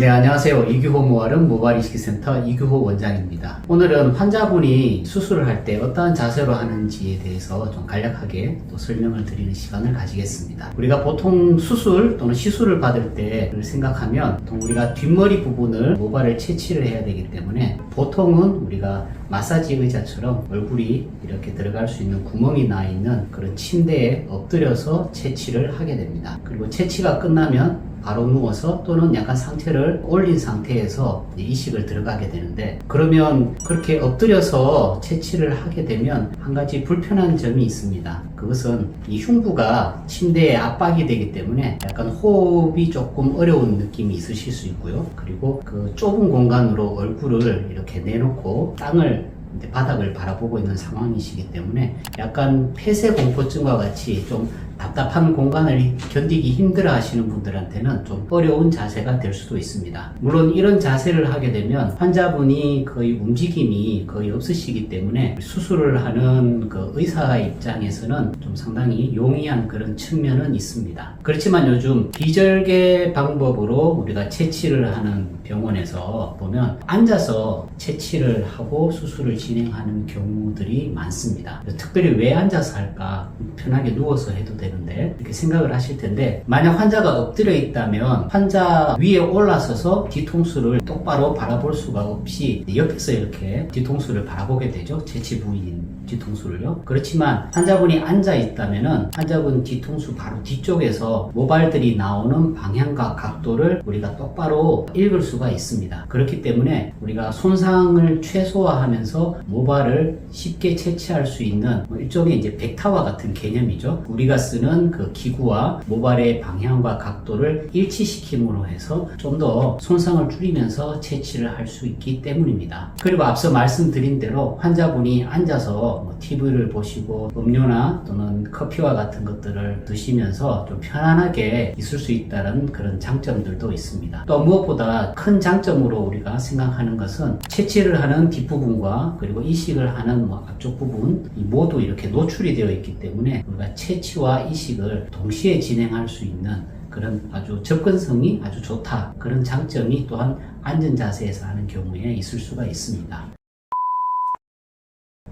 네, 안녕하세요. 이규호 모아름 모발 이식센터 이규호 원장입니다. 오늘은 환자분이 수술을 할 때 어떠한 자세로 하는지에 대해서 좀 간략하게 또 설명을 드리는 시간을 가지겠습니다. 우리가 보통 수술 또는 시술을 받을 때를 생각하면 보통 우리가 뒷머리 부분을 모발을 채취를 해야 되기 때문에 보통은 우리가 마사지 의자처럼 얼굴이 이렇게 들어갈 수 있는 구멍이 나 있는 그런 침대에 엎드려서 채취를 하게 됩니다. 그리고 채취가 끝나면 바로 누워서 또는 약간 상태를 올린 상태에서 이식을 들어가게 되는데 그러면 그렇게 엎드려서 채취를 하게 되면 한 가지 불편한 점이 있습니다. 그것은 이 흉부가 침대에 압박이 되기 때문에 약간 호흡이 조금 어려운 느낌이 있으실 수 있고요. 그리고 그 좁은 공간으로 얼굴을 이렇게 내놓고 땅을 바닥을 바라보고 있는 상황이시기 때문에 약간 폐쇄 공포증과 같이 좀 답답한 공간을 견디기 힘들어 하시는 분들한테는 좀 어려운 자세가 될 수도 있습니다. 물론 이런 자세를 하게 되면 환자분이 거의 움직임이 거의 없으시기 때문에 수술을 하는 그 의사 입장에서는 좀 상당히 용이한 그런 측면은 있습니다. 그렇지만 요즘 비절개 방법으로 우리가 채취를 하는 병원에서 보면 앉아서 채취를 하고 수술을 진행하는 경우들이 많습니다. 특별히 왜 앉아서 할까? 편하게 누워서 해도 되 는데 이렇게 생각을 하실 텐데 만약 환자가 엎드려 있다면 환자 위에 올라서서 뒤통수를 똑바로 바라볼 수가 없이 옆에서 이렇게 뒤통수를 바라보게 되죠. 채취 부위인 뒤통수를요. 그렇지만 환자분이 앉아 있다면은 환자분 뒤통수 바로 뒤쪽에서 모발들이 나오는 방향과 각도를 우리가 똑바로 읽을 수가 있습니다. 그렇기 때문에 우리가 손상을 최소화하면서 모발을 쉽게 채취할 수 있는 뭐 일종의 이제 벡타와 같은 개념이죠. 우리가 쓰는 그 기구와 모발의 방향과 각도를 일치시킴으로 해서 좀 더 손상을 줄이면서 채취를 할 수 있기 때문입니다. 그리고 앞서 말씀드린 대로 환자분이 앉아서 뭐 TV를 보시고 음료나 또는 커피와 같은 것들을 드시면서 좀 편안하게 있을 수 있다는 그런 장점들도 있습니다. 또 무엇보다 큰 장점으로 우리가 생각하는 것은 채취를 하는 뒷부분과 그리고 이식을 하는 뭐 앞쪽 부분 이 모두 이렇게 노출이 되어 있기 때문에 우리가 채취와 이식을 동시에 진행할 수 있는 그런 아주 접근성이 아주 좋다. 그런 장점이 또한 앉은 자세에서 하는 경우에 있을 수가 있습니다.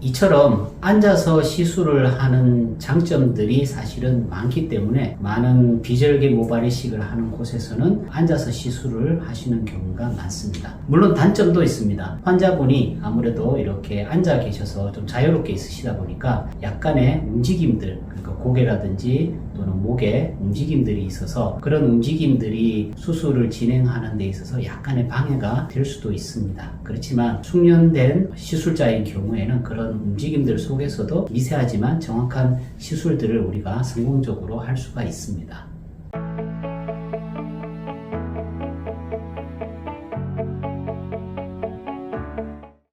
이처럼 앉아서 시술을 하는 장점들이 사실은 많기 때문에 많은 비절개 모발 이식을 하는 곳에서는 앉아서 시술을 하시는 경우가 많습니다. 물론 단점도 있습니다. 환자분이 아무래도 이렇게 앉아 계셔서 좀 자유롭게 있으시다 보니까 약간의 움직임들, 그러니까 고개라든지 또는 목에 움직임들이 있어서 그런 움직임들이 수술을 진행하는 데 있어서 약간의 방해가 될 수도 있습니다. 그렇지만 숙련된 시술자인 경우에는 그런 움직임들 속에서도 미세하지만 정확한 시술들을 우리가 성공적으로 할 수가 있습니다.